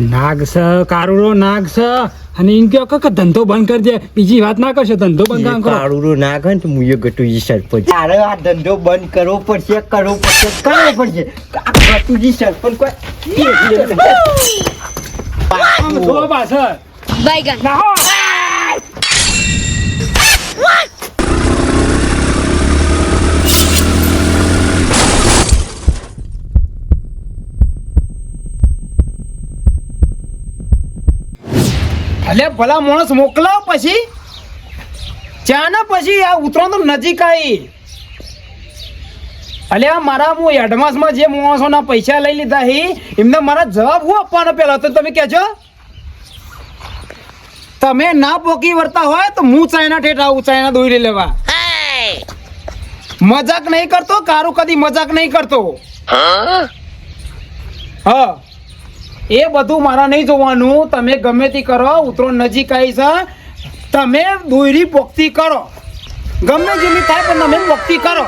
નાગ છે કારુડો નાગ છે અને એમ કયો કે ધંધો બંધ કરજે બીજી વાત ના કરશો ધંધો બંધ કામ કરો. કાળું નાખે ને તો મુએ ગટુજી સરપંચ. તારે આ ધંધો બંધ કરવો પડશે કરવો પડશે કરવો પડશે. આ ગટુજી સરપંચ કોઈ પાછળ. Bacon. અલે ભલા માણસ મોકલાવ પછી. ચાના પછી આ ઉતરો તો નજીક આવી અલે આ મારા હું એડવાન્સમાં જે માણસોના પૈસા લઈ લીધા હી એમને મારા જવાબ હું આપવાનો પેલા તો તમે કહેજો. તમે ના પોકી વળતા હોય તો હું ચાઇના ઠેઠ આવું ચાઇના દોરી લેવા. મજાક નહીં કરતો કારું કદી મજાક નહીં કરતો. હા. એ બધું મારા નહીં જોવાનું. તમે ગમે તે કરો ઉતરો નજીક આવી છે તમે દોરી પોખતી કરો. ગમે જેવી થાય પણ તમે પોખતી કરો.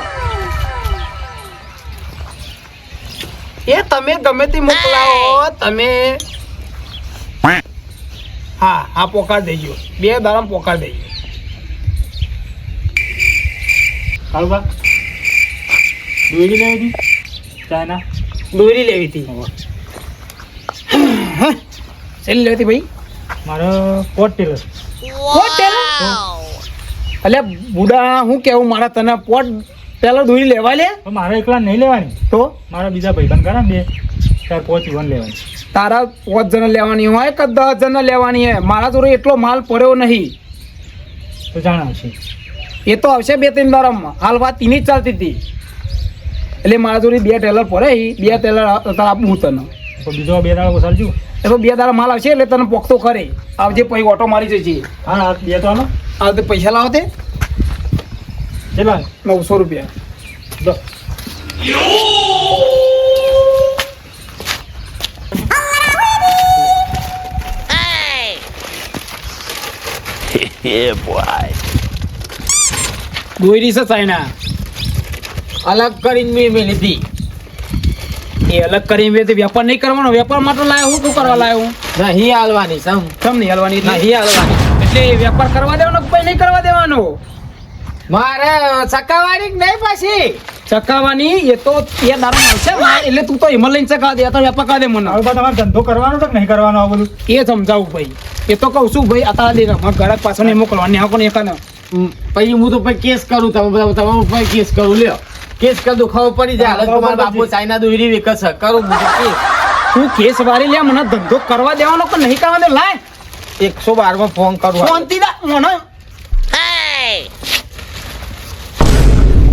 એ તમે ગમે તે મોકલાવો તમે હા હા પોકાર દેજો. બે દાડા પોકાર દેજો. કાળુબા દોરી લેવી હતી? ચાના? દોરી લેવી હતી. છેલ્લી લેવી હતી ભાઈ? મારો કોટ ટેલર. પોટ અલ્યા બુડા હું કેવું? મારા તને પોટ પેલા દોરી લેવા લે? મારે એકલા નહીં લેવાની. તો? મારા બીજા ભાઈબંધ બન ને બે ચાર પાંચ વન લેવાની. તારા પાંચ જણ લેવાની હોય કે દસ જણ લેવાની હોય? મારા જોડે એટલો માલ પડ્યો નહીં. તો જાણ આવશે એ તો આવશે બે ત્રણ દારામાં હાલ વાત એની જ ચાલતી હતી. એટલે મારા જોડે બે ટેલર પડે બે ટેલર આપું હું તને. બીજો બે દાડા બસાડજો એ તો બે દાડા માલ આવશે એટલે તને પોખતો કરે. આવજે પછી ઓટો મારી જશે હા બે તો આ તો પૈસા લાવો તે. કેટલા નવસો રૂપિયા. દો દોરી છે ચાઇના અલગ કરીને મેં મેં લીધી. એ અલગ કરીને વેપાર નહીં કરવાનો વેપાર માટે લાયો હું શું કરવા લાયો હું? નહીં હાલવાની સમ સમ નહીં હાલવાની નહીં હાલવાની. એટલે વેપાર કરવા દેવાનો કોઈ પછી નહીં કરવા દેવાનો? મારે ચકાવાની નહીં પછી? ચકાવાની એ તો એ દારૂ મળશે એટલે તું તો હિમલ લઈને ચકા દે આ તો વેપાર કરે દે મને. હવે તમારે ધંધો કરવાનો તો નહીં કરવાનો આ બધું? એ સમજાવું ભાઈ. એ તો કહું છું ભાઈ અત્યારે દે મારા ગળા પાછળ નહીં મોકલવાની હા કોને એકાને પછી હું તો પછી કેસ કરું તમે બધા તમારા કેસ કરું લ્યો. કેસ કર દુખાવો પડી જાય. હાલત તમારા બાપુ ચાઇના દોરી વિકસ કરું બધું તું કેસ વારી લે મને ધંધો કરવા દેવાનો કે નહીં કરવા દે લાય. એકસો બારમાં ફોન કરું. ફોનથી મને.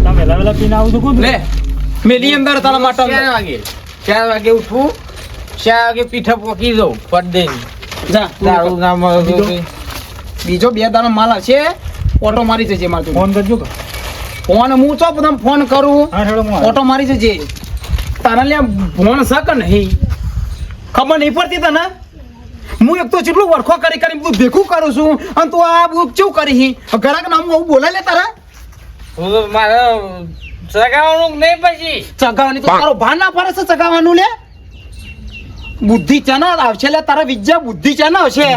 તમે વહેલા વહેલા પીને આવું તો કુદ લે. મેલી અંદર તારા માટે. ચાર વાગે? ચાર વાગે ઉઠવું? ચાર વાગે પીઠા પોકી દઉં પડદે જા બીજો? બે દાનો માલ હશે ઓટો મારી જશે મારે ફોન કરજો કે. ફોન હું છો બધા ફોન કરું? હા ઓટો મારી જજે તારા લે ફોન શક નહીં? ખબર નહીં પડતી તને? હું એક તો જેટલું વરખો કરી કરી બધું ભેગું કરું છું અને તું આ બધું કેવું કરી ઘરાક નામ હું બોલા લે તારા? હું મારે સગાવાનું નહીં પછી? ચગાવવાની તો તારો ભાન ના પડે છે ચગાવવાનું લે? બુદ્ધિ ચાના આવશે લે તારા વિદ્યા બુદ્ધિ ચાના આવશે.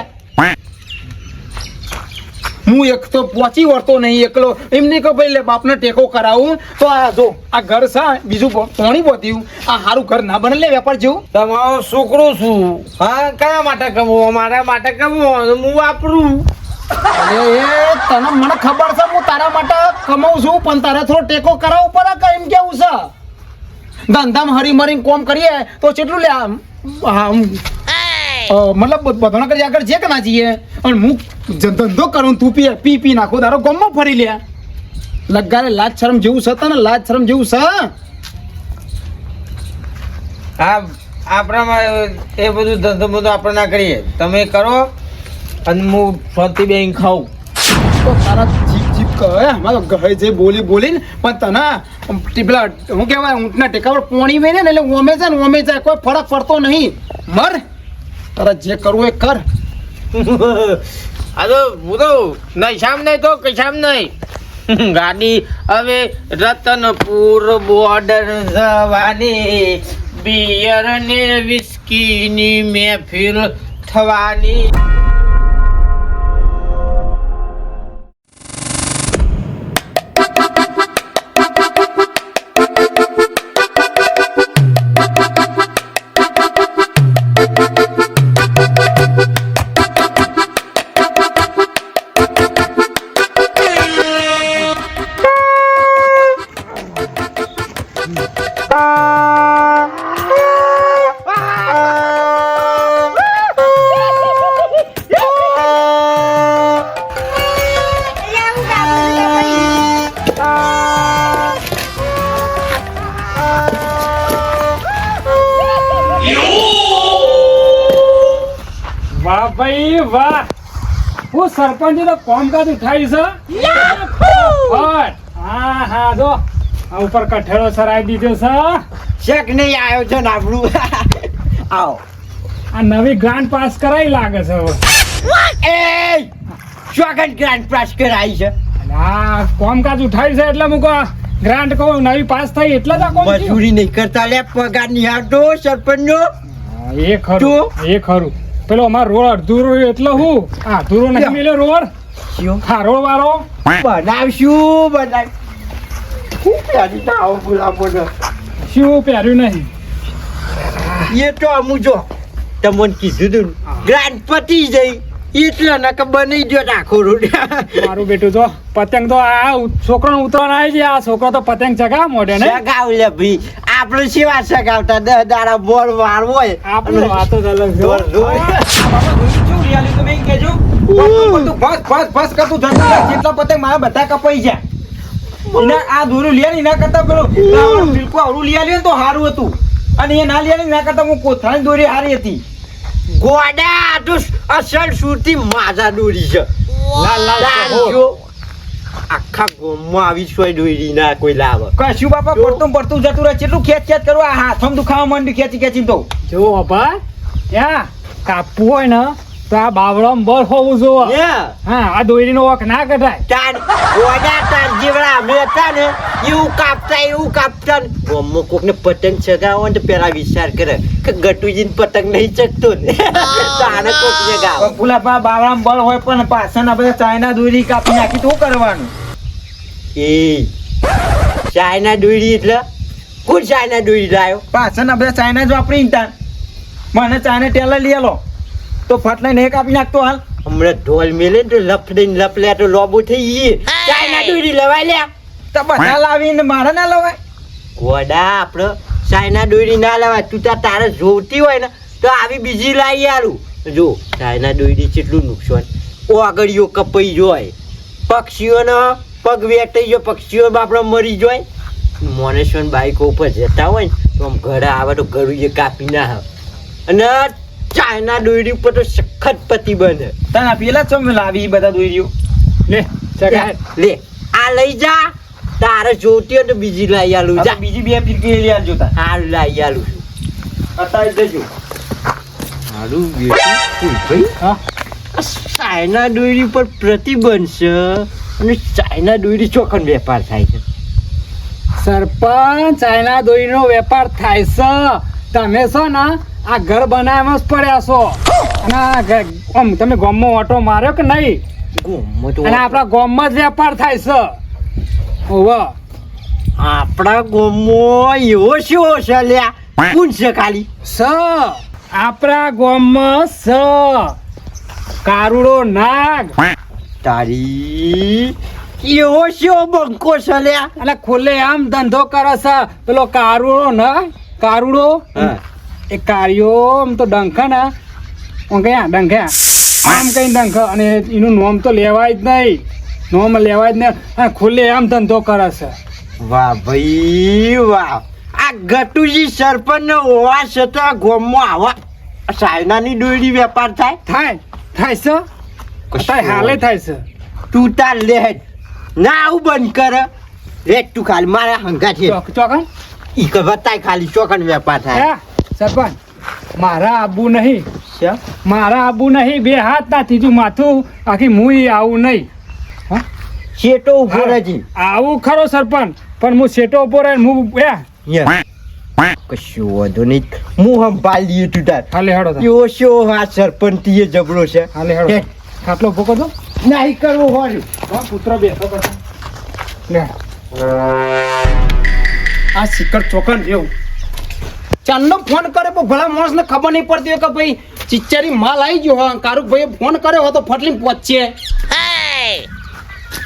હું એક તો પહોંચી વળતો નહીં એકલો. એમને કહો ભાઈ લે બાપને ટેકો કરાવું. તો આ જો આ ઘર છે બીજું પોણી પહોંચ્યું આ સારું ઘર ના બને લે વેપાર જેવું. તમારો છોકરો છું. હા કયા માટે કમવો મારા માટે કમવો હું વાપરું. અરે એ તને મને ખબર છે હું તારા માટે કમાઉં છું પણ તારે થોડો ટેકો કરાવવો પડે કે એમ કેવું છે? ધંધામાં હરી મરીને કોમ કરીએ તો કેટલું લે આમ અ, મતલબ બધાના કરી આગળ જે કે ના જઈએ અને હું ધંધો કરું તું પી પી પી નાખો તારો ગમમાં ફરી લે. લગારે લાજ શરમ જેવું છે તને લાજ શરમ જેવું છે? હા આપણામાં એ બધું ધંધો બધો આપણે ના કરીએ. તમે કરો અને હું ફરતી બેન ખાઉં. તો તારા જીપ જીપ કહે મારો ગહે જે બોલી બોલી ને પણ તને પેલા હું કહેવાય ઊંટના ટેકા પર પોણી મેં ને એટલે ઓમે જાય ને ઓમે જાય કોઈ ફરક પડતો નહીં. મર. તારા જે કરવું એ કર. અરે હું તો નશામ નહીં તો કશામ નહીં. ગાડી હવે રતનપુર બોર્ડર જવાની બિયર ને વિસ્કી ગાયકીની મહેફિલ થવાની. સરપંચ તો કોમકાજ ઉઠાવી છે. હા હા જો. આ ઉપર કઠેડો સરાઈ દીધો છે. શેક નહીં આયોજન આપણું. આવો. આ નવી ગ્રાન્ડ પાસ કરાઈ લાગે છે હવે. એ સ્વાગત ગ્રાન્ડ પાસ કરાઈ છે. આ કોમકાજ ઉઠાવી છે એટલે મૂકો ગ્રાન્ટ કહું નવી પાસ થઈ એટલે તો કોમ મજૂરી નહીં કરતા લે પગાર નિહાળતો આવતો સરપંચ નો એ ખરું એ ખરું. પેલો અમાર રોડ અડધુરો એટલે હું? આ અધૂરો નહીં મેલે રોડ? હા રોડ વાળો. બનાવશું બનાવ. શું પ્યારી ના આવો ગુલાબો શું પહેર્યું નહીં? એ તો અમુ જો તમને કીધું તું ગ્રાન્ડ પતી જઈ. એટલે નક બની ગયો આખો રૂડિયા મારું બેટું તો પતંગ તો આ છોકરો ઉતરવાના આવી છે આ છોકરો તો પતંગ ચગા મોઢે ને ચગાવ લે ભાઈ આપણે સેવા ચગાવતા દહ દાડા બોર વાર હોય આપણો વાતો અલગ. દોર દોર. જેટલા પતંગ મારા બધા કપાઈ જાય એના આ દોરું લે ને એના કરતા પેલો બિલકુલ અવળું લે ને તો સારું હતું અને એ ના લે ને એના કરતા હું કોથળાની દોરી હારી હતી ગોડા તો અસલ સુરતી માજા દોરી છે. આખા ગોમમાં આવી સોય દોરી ના કોઈ લાવે. કશું બાપા પડતું પડતું જતું રહે કેટલું ખેંચ ખેંચ કરું. આ હાથમાં દુખાવા માંડ્યું ખેંચી ખેંચી તો. જો બાપા યા કાપવું હોય ને તો આ બાવળામાં બર હોવું જોવે. હા? આ દોરીનો વખ ના કઢાય. તાન ગોડા તાન જેવડા અમે હતા ને એવું કાપતા એવું કાપતા ને. ગોમમાં કોકને પતંગ ચગાવો ને પેલા વિચાર કરે કે ગટુજીને પતંગ નહીં ચગતો ને. તાને કોક ચગાવો. પુલા બાવળામાં બળ હોય પણ પાછળના બધા ચાઇના દોરી કાપી નાખી તો શું કરવાનું? એ ચાઇના દોરી એટલે કોણ ચાઇના દોરી લાયો? પાછળના બધા ચાઇના જ વાપરી ને મને ચાઇના ટેલર લઈ આલો તો ફટલાઈ એક કાપી નાખતો હાલ. હમણાં ઢોલ મેલે તો લફડીને દઈને લપ લે તો લોબો થઈ ગઈ ચાઇના દોરી લવાય લે તો બધા લાવીને મારે ના લવાય. ગોડા આપણે ચાયના દોરી ના લેવાય. તું તાર તારે જોતી હોય ને તો આવી બીજી લાવી આલું. જો ચાયના દોરી કેટલું નુકસાન. ઓ આગળીઓ કપાઈ જોય. પક્ષીઓનો પગ વેટાઈ ગયો. પક્ષીઓ આપણે મરી જોય. મોનેશ્વર બાઈકો ઉપર જતા હોય ને તો આમ ઘરે આવે તો ઘરું એ કાપી ના અને ચાઇના દોરી ઉપર તો સખત પતિ બને. તને પેલા ચમ લાવી બધા દોરીઓ લે લે આ લઈ જા. તારે જોતી હોય તો બીજી લઈ આલું. જા. બીજી બે ફીરકી લઈ આલજો તા હા લઈ આલું. અત્યારે જજો. મારું બેટું ભાઈ? હા. ચાઇના દોરી પર પ્રતિબંધ છે અને ચાઇના દોરી ચોખન વેપાર થાય છે. સરપંચ ચાઇના દોરીનો વેપાર થાય છે. તમે છો ને? આ ઘર બનાવવામાં જ પડ્યા છો. અને આ આમ તમે ગામમાં ઓટો માર્યો કે નહીં? અને આપણા ગામમાં જ વેપાર થાય છે. ઓવા આપણા ગોમમાં એવો શો છે લ્યા? કોણ છે ખાલી? સ. આપણા ગામમાં સ. કારુડો નાગ. તારી એવો શો બંકો છે લ્યા? અને ખુલ્લે આમ ધંધો કરે છે. પેલો કારુડો ના કારુડો? હા. એ કાર્યો આમ તો ડંખ ને. આમ કયા ડંખ્યા આમ કઈ ડંખ અને એનું નોમ તો લેવાય જ નહીં. નોમ લેવાય જ નહીં. ખુલ્લે આમ ધંધો કરે છે. વાહ ભાઈ વાહ. આ ગટુજી સરપંચ હોવા છતાં ગોમમાં આવા ચાઇનાની ડોયડી વેપાર થાય? થાય. થાય છે. અત્યારે હાલે થાય છે. તું તાર લે. ના આવું બંધ કર. રે તું ખાલી. મારા હંગા છે ચોક ચોકન? ઈ કે ખાલી ચોકન વેપાર થાય. હે? સરપંચ મારા આબુ નહીં. મારા આબુ નહીં બે હાથ ના ત્રીજું માથું આખી મુઈ આવું નહીં. શેટો ઊભો રહેજી. આવું ખરો સરપંચ પણ હું સેટો ઊભો રહે હું. કશું વાંધો નહીં. હું હમ લઈએ તું તાર હાલે હેડો. એવો શો આ સરપંચીએ જબરો છે. હાલે હેડો ખાટલો ભૂકો દો નહીં કરવું હોય. પુત્ર બેસો લે. આ સિકર ચોકન જેવું ચાંદનો ફોન કરે પણ ભલા માણસને ખબર નહીં પડતી હોય કે ભાઈ ચિચ્ચારી માલ આવી ગયો હા કારુક ભાઈ ફોન કર્યો હોય તો ફટલી પહોંચીએ.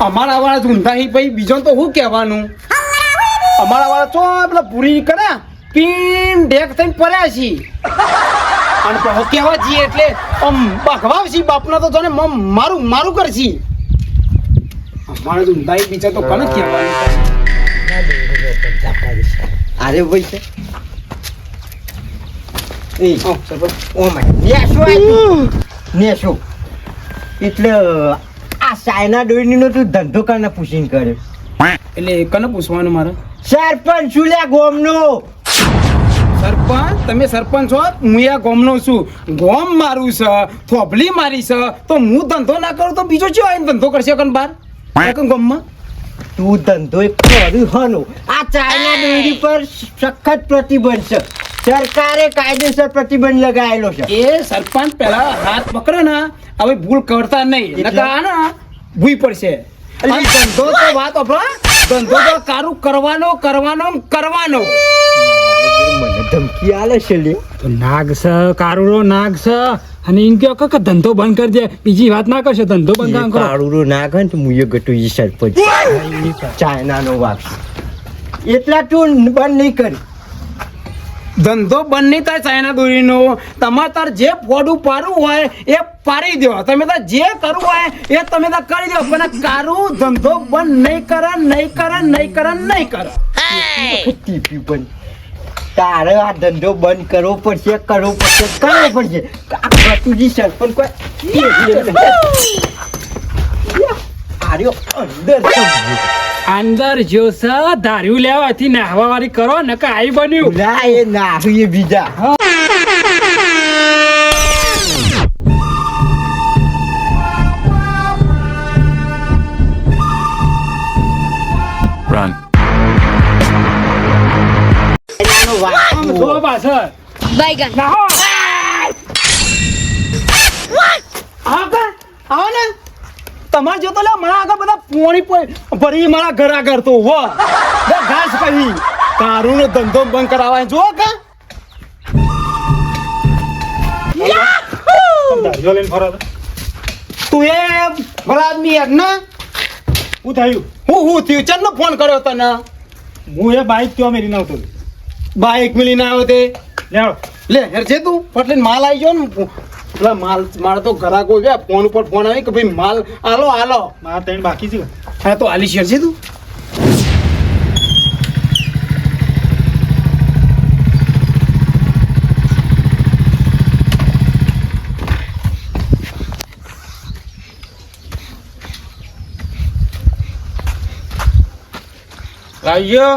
અમારા વાળા ઊંધા ભાઈ બીજો તો શું કહેવાનું? અમારા વાળા ચો પેલા પૂરી કરે પીન ડેક થઈને પડ્યા છીએ અને પછી કહેવા જઈએ એટલે આમ બખવાવ છીએ બાપના તો તને મારું મારું કરશી. અમારા ઊંધા બીજા તો કોને કહેવાનું? અરે ભાઈ છે એ ઓ, સરપંચ. ઓ માય નેશો આઈ નેશો. એટલે આ સાયના ડોઈનો તું ધંધો કરીને પૂછીને કર્યો. એટલે કને પૂછવાનું મારે? સરપંચ શું લ્યા ગોમનો? સરપંચ? તમે સરપંચ છો હું આ ગોમનો છું. ગોમ મારું છે થોભલી મારી છે તો હું ધંધો ના કરું તો બીજો ચો આવીને ધંધો કરશે કન બાર? ગોમમાં? તું ધંધો એક કર્યું હનો. આ ચાઇના ડોરી પર સખત પ્રતિબંધ છે. સરકારે કાયદેસર પ્રતિબંધ લગાવેલો છે. એ સરપંચ પહેલા હાથ પકડે ને હવે ભૂલ કરતા નહીં. એટલે? ને ભૂઈ પડશે. ધંધો તો વાત અફરા ધંધો તો કારું કરવાનો કરવાનો કરવાનો. મને ધમકી આલે છે લે તો નાગ છે કારુરો નાગ છે. અને એમ કહો કે ધંધો બંધ કરી દે. બીજી વાત ના કરશે ધંધો બંધ કરો. કારુરો ના ગણ તો મુયે ગટુ ઈ સરપંચ. ચાઇનાનો વાત એટલા તું બંધ નહીં કરી. ધંધો બંધ નહીં થાય ચાઇના દોરીનો તમારે તાર જે ફોડું પાડવું હોય એ પાડી દો તમે તાર જે કરવું હોય એ તમે તાર કરી દો પણ કારું ધંધો બંધ નહીં કરે નહીં કરે નહીં કરે નહીં કરે. તારે આ ધંધો બંધ કરવો પડશે કરવો પડશે કરવો પડશે. આ સરપંચ કોઈ આર્યો અંદર. અંદર જો ધાર્યું લેવાથી નાહવા વાળી કરો ને કે આઈ બન્યું. ના એ ના એ બીજા કે? આવો ને. તમારે જો તો લે મારા આગળ બધા પોણી ભરી મારા ઘર આગળ તો હો. ઘાસ પછી. તારું નો ધંધો બંધ કરાવાય. જો કે. તું. એ ભલા આદમી યાર ના? હું થયું? હું હું થયું? ચંદ ફોન કર્યો તને? હું એ બાઈક ત્યાં મેરી નહોતો બાઈક મિલીને આવ્યો તે. લેવો લે હેર છે તું પટલે માલ આવી ગયો ને. પેલા માલ મારે તો ઘરાકો છે ફોન ઉપર ફોન આવી કે ભાઈ માલ આલો આલો. મારા ત્રણ બાકી છે. હા તો આલી શેર છે તું? લાવજો.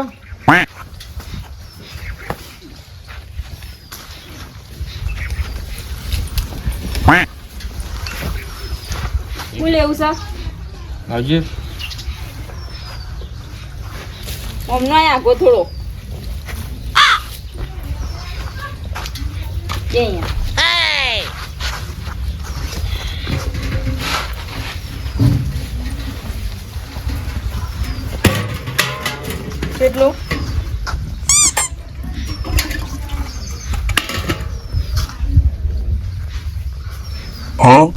હું લેવું છે લાવજો હમણાં આગો થોડો કે અહીંયા કેટલું Huh?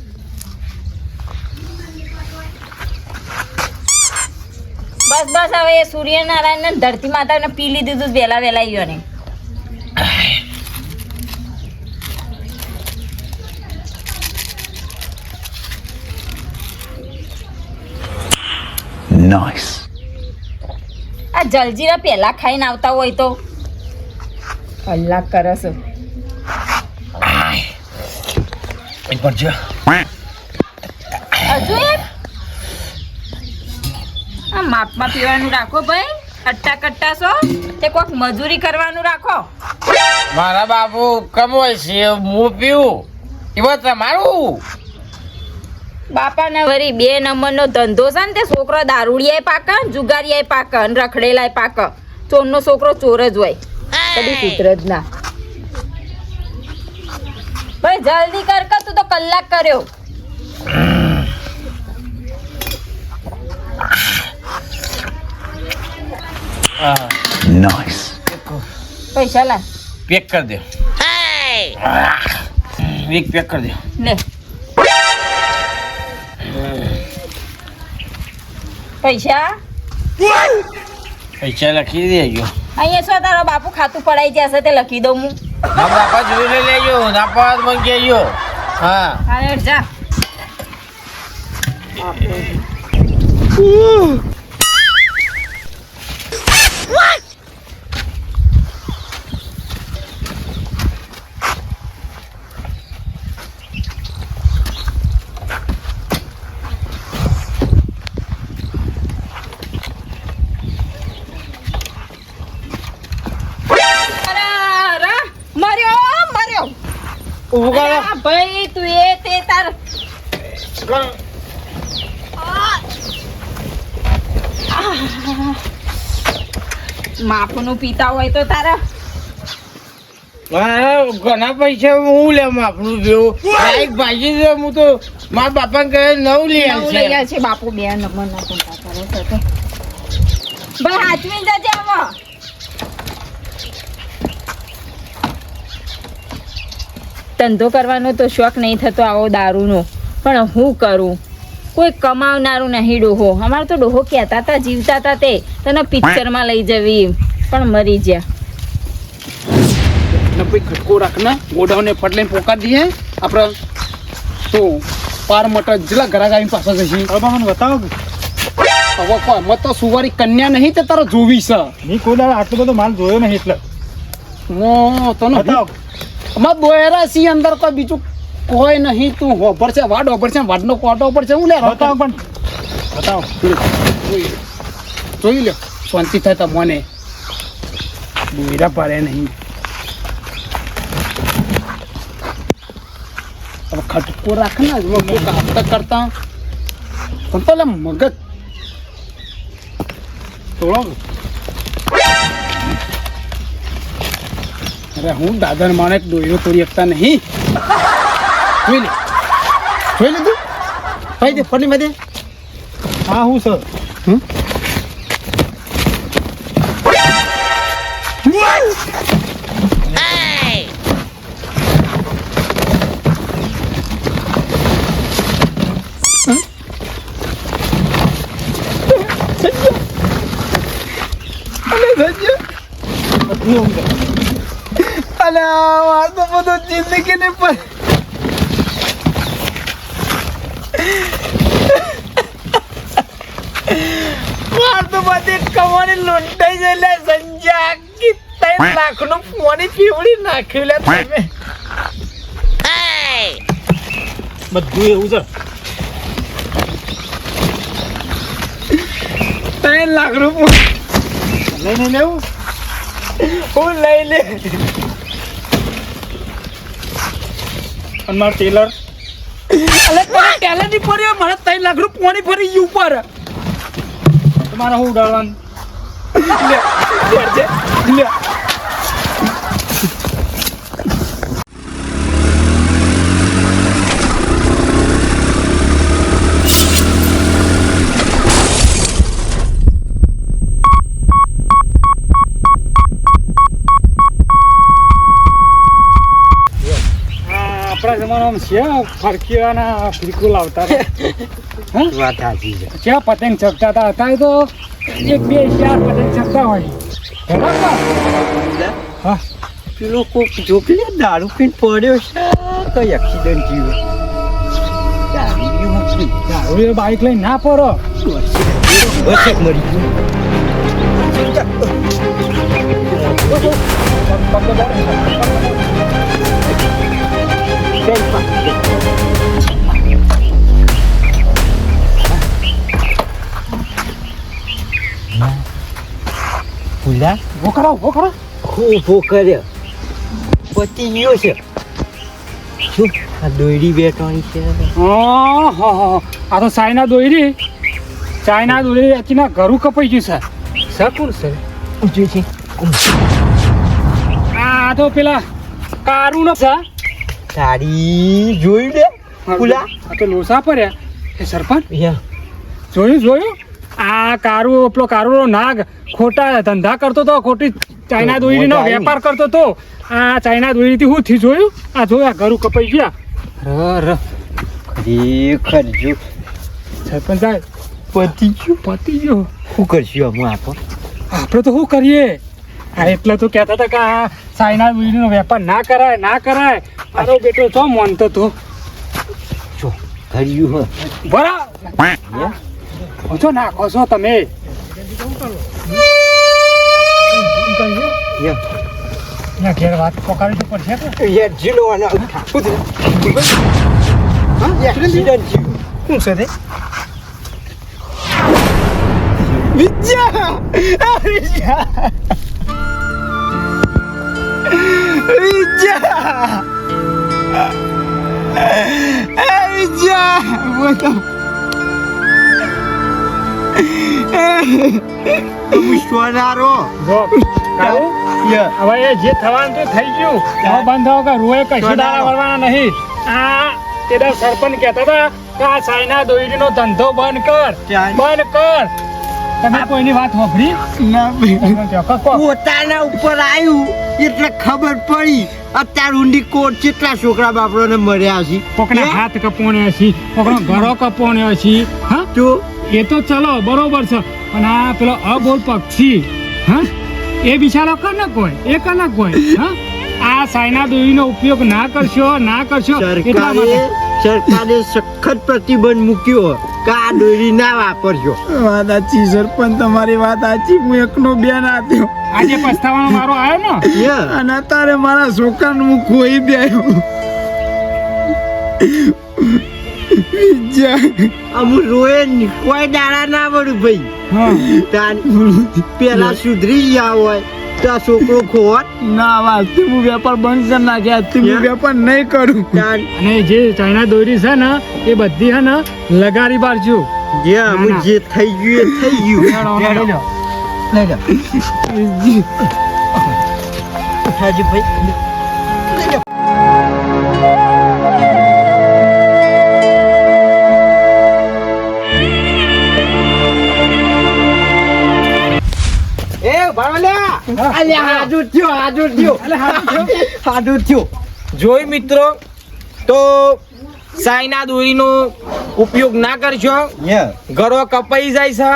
બસ બસ હવે એ સૂર્યનારાયણ ને ધરતી માતાને પી લીધું હતું વહેલા વહેલા આવ્યો ને. આ જલજીરા પહેલા ખાઈને આવતા હોય તો. કલાક કરે છે. હજુ એક? આ માપમાં પીવાનું રાખો ભાઈ. અટ્ટા કટ્ટા છો. તે કોક મજૂરી કરવાનું રાખો. મારા બાપુ કમોય છે હું પીવું. એવો તમારું. બાપાને વળી બે નંબરનો ધંધો છે ને તે છોકરો દારૂડિયાય પાકે જુગારિયાય પાક પાકે ને રખડેલાય પાકે ચોરનો છોકરો ચોર જ હોય. કદી સુધરે જ ના. ભાઈ જલ્દી કર કે તું તો કલાક કર્યો. હા Nice. પૈસા લાય પેક કરી દે. એક પેક કરી દે. લે. પૈસા? પૈસા લખી દેજો. અહીંયા શું તારો બાપુ ખાતું પડાઈ જશે તે લખી દઉં હું? ના બાપા જોઈ લઈ લેજો બાપા મને કહેજો હા. હા જા અરે, અરે, મર્યો મર્યો ઊભું કરો અરે, ભાઈ તું એ તે તાર માપનું પીતા હોય તો તારા. ઘણા પૈસા હું લે માપનું જેવું. એક ભાજી છે હું તો મારા બાપા કહે નવ લઈ છે બાપુ બે નંબર ના ચિંતા કરો છો ભાઈ હાચવીને જજે આવો ધંધો કરવાનો તો શોખ નહીં થતો આવો દારૂનો. પણ હું કરું? કોઈ કમાવનારું નહીં ડોહો. અમારે તો ડોહો કહેતા હતા જીવતા હતા તે. તને પિક્ચરમાં લઈ જવી. પણ મરી ગયા ને ભાઈ ખટકો રાખને ગોડાઉને ફટલે પોકા દઈએ આપણે તો પાર મટર જલા ઘરા આવીને પાસે જશે મને બતાવો કે. હવે કોઈ મત તો સુવારી કન્યા નહીં તે તારો જોવી છે. મેં કોઈ દાડો આટલો બધો માલ જોયો નહીં એટલે. મો તને બતાવ અમાર બોયરા સી અંદર કોઈ બીજું કોઈ નહીં તું હોભર છે વાડ હોભર છે વાડનો કોટો ઉપર છે હું લે બતાવો પણ. બતાવ. જોઈ લે શાંતિ થાય તમને. મને બોયરા પાડે નહીં. હવે ખટકો રાખે ને હું કોક આપતા કરતા. પણ તો મગજ. તોડો. અરે હું દાદર માણેક દોયો તોડી શકતા નહીં. જોઈ લે. જોઈ લીધું ભાઈ દે ફરી દે. હા હું સર અલે આ તો બધું જિંદગી ને પર માર તો કમાણી લૂંટાઈ જાય સંજા કી ત્રણ લાખનું પોણી પીવડી નાખ્યું લે તમે બધું એવું છે ત્રણ લાખ લેવું હું લઈ લે મારો ટેલર અલે તને ટેલે ની પડ્યો મારે ત્રણ લાખ પોણી ફરી ગયું ઉપર તમારે શું ઉડાડવાનું આપણા જમાનામાં છે ફરકીવાના ફિરકુલ આવતા વાત સાચી છે. ક્યાં પતંગ ચગતા હતા તો એક બે ચાર પતંગ ચગતા હોય. બરાબર? હા. પેલો કોક જોકલે દારૂ પીને પડ્યો છે કઈ એક્સિડન્ટ થયું દારૂ બાઈક લઈને ના પડો. મરી ગયું. ભૂલા ભોકરા ભોકરા ખૂબ ભોકર્યો પતી ગયો છે શું આ દોયડી બેઠવાની છે આ તો સાયના દોયડી ચાઇના દોયડી અચીના ઘરું કપાઈ ગયું સર સર કોણ સર પૂછ્યું છે આ તો પેલા કારું ન છે તારી જોઈ લે પુલા આ તો લોસા પડ્યા એ સરપંચ જોયું જોયું આ કારુ પેલો કારુનો નાગ ખોટા ધંધા કરતો તો ખોટી ચાઇના દોરીનો વેપાર કરતો તો. આ ચાઇના દોરીથી હું થી જોયું? આ જોયા ઘરું કપાઈ ગયા. ર ર ખરેખર જો સરપંચ સાહેબ પતી ગયું પતી ગયો શું કરશું અમે આપો આપણે તો શું કરીએ? આ એટલે તો કહેતા હતા કે આ ચાઇના દોરીનો વેપાર ના કરાય ના કરાય. મારો બેટો છો માનતો તો જો કર્યું બરાબર. ઓછો નાખો છો તમે. ના ઘેર વાત પકાડવી તો પડશે કે? યા જીલો અને ઉઠા. હા એક્સિડન્ટ શું છે બોલો હવે જે થવાનું તો થઈ ગયું. હવે બંધ થયો કે રૂએ કશું દાડા વળવાના નહીં. આ તેના સરપંચ કહેતા હતા કે આ સાયના દોરીનો ધંધો બંધ કર. બંધ કર. તમે કોઈની વાત કહો. પોતાના ઉપર આવ્યું એટલે ખબર પડી. અત્યાર ઊંડી કોટ કેટલા છોકરા બાપડોને મળ્યા છે? હાથ કપોણે છે કોકનો ઘરો કપોણે છે હા? તો એ તો ચલો બરોબર છે. પણ આ પેલો અબોલ પક્ષી હા? એ બિચારો કર ના કોઈ એ કર ના કોઈ હા? આ સાયના દોરીનો ઉપયોગ ના કરશો ના કરશો એટલા સરકારે માટે સરકારે સખત પ્રતિબંધ મૂક્યો કા દોરી ના વાપરજો વાત સાચી સરપંચ તમારી વાત સાચી. હું એકનો બેન આપ્યો. આજે પસ્તાવાનો મારો આવ્યો ને? અને અત્યારે મારા છોકરાનું હું ખોઈ બેયો અમુ રોએ કોઈ દાડા ના વળું ભાઈ. તાન પેલા સુધરી ગયા હોય તો છોકરો ખોટ ના વાસ્તી હું વેપાર બંધ કરી નાખ્યા તું હું વેપાર નહીં કરું. અને જે ચાઇના દોરી છે ને એ બધી છે ને લગાડી પાડજો. જે અમુ જે થઈ ગયું એ થઈ ગયું. લઈ લો. હાજી ભાઈ. થયો જોઈ મિત્રો તો સાયના દોરીનો ઉપયોગ ના કરશો. ઘરો કપાઈ જાય છે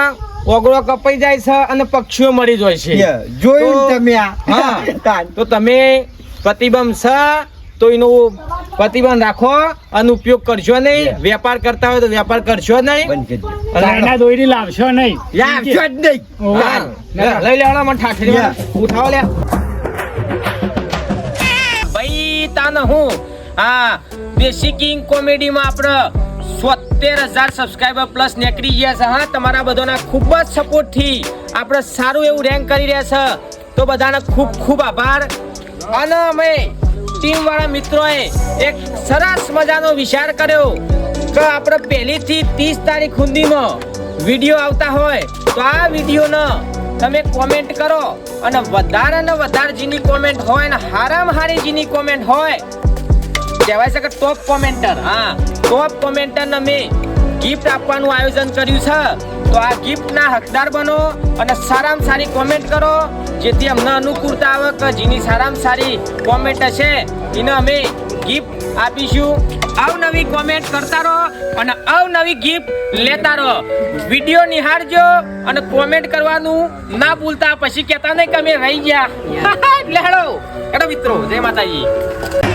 ઓગળો કપાઈ જાય છે અને પક્ષીઓ મરી જાય છે. જોયું તમે તો તમે પ્રતિબંધ છે તો એનો પ્રતિબંધ રાખો અને ઉપયોગ કરશો નહીં. વેપાર કરતા હોય તો વેપાર કરશો નહીં. ચાઇના દોરી લાવશો નહીં. લાવશો જ નહીં. લે, લઈ લેવાના મને ઠાઠરી ઉઠાવો લે ભાઈ તાન હું હા દેશી કિંગ કોમેડીમાં આપણે સોતેર હજાર સબસ્ક્રાઈબર પ્લસ નીકળી ગયા છે હા. તમારા બધાના ખૂબ જ સપોર્ટથી આપણે સારું એવું રેન્ક કરી રહ્યા છે. તો બધાને ખૂબ ખૂબ આભાર. અને અમે ટીમ વાળા મિત્રોએ એક સરસ મજાનો વિચાર કર્યો કે આપણે પહેલીથી ત્રીસ તારીખ સુધીમાં વીડિયો આવતા હોય તો આ વિડીયોનો તમે કોમેન્ટ કરો અને વધારે ને વધારે જેની કોમેન્ટ હોય ને હારામાં હારી જેની કોમેન્ટ હોય, કહેવાય છે કે ટોપ કોમેન્ટર હા ટોપ કોમેન્ટરને મેં ગિફ્ટ આપવાનું આયોજન કર્યું છે, તો આ ગિફ્ટના હકદાર બનો અને સારામાં સારી કોમેન્ટ કરો, જેથી અમને અનુકૂળતા આવે કે જેની સારામાં સારી કોમેન્ટ હશે, એને અમે ગિફ્ટ આપીશું. અવનવી કોમેન્ટ કરતા રહો અને અવનવી ગિફ્ટ લેતા રહો. વીડિયો નિહાળજો અને કોમેન્ટ કરવાનું ના ભૂલતા. પછી કહેતા નહીં કે અમે રહી ગયા. એટલે હેડો હેડો મિત્રો, જય માતાજી.